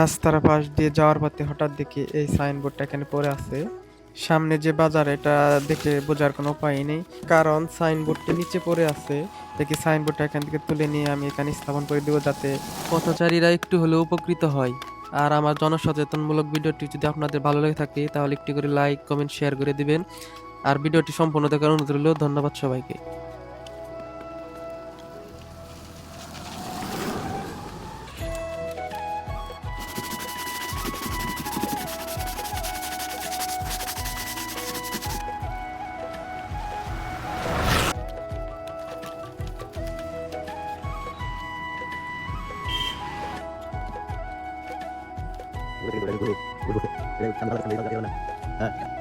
রাস্তার পাশ দিয়ে যাওয়ার পথে হঠাৎ দেখি এই সাইনবোর্ডটা এখানে পড়ে আছে। সামনে যে বাজার, এটা দেখে বোঝার কোনো উপায় নেই। কারণ সাইনবোর্ডটি নিচে পড়ে আছে। দেখি সাইনবোর্ডটা এখান থেকে তুলে নিয়ে আমি এখানে স্থাপন করে দেবো যাতে পথচারীরা একটু হলেও উপকৃত হয়। আর আমার জনসচেতনমূলক ভিডিওটি যদি আপনাদের ভালো লেগে থাকে, তাহলে একটি করে লাইক, কমেন্ট, শেয়ার করে দিবেন। আর ভিডিওটি সম্পূর্ণ দেখার অনুরোধ রইল। ধন্যবাদ সবাইকে। உலகில் உலகில் உலகில் உலகில் உலகில் உலகில் உலகில் உலகில் உலகில் உலகில்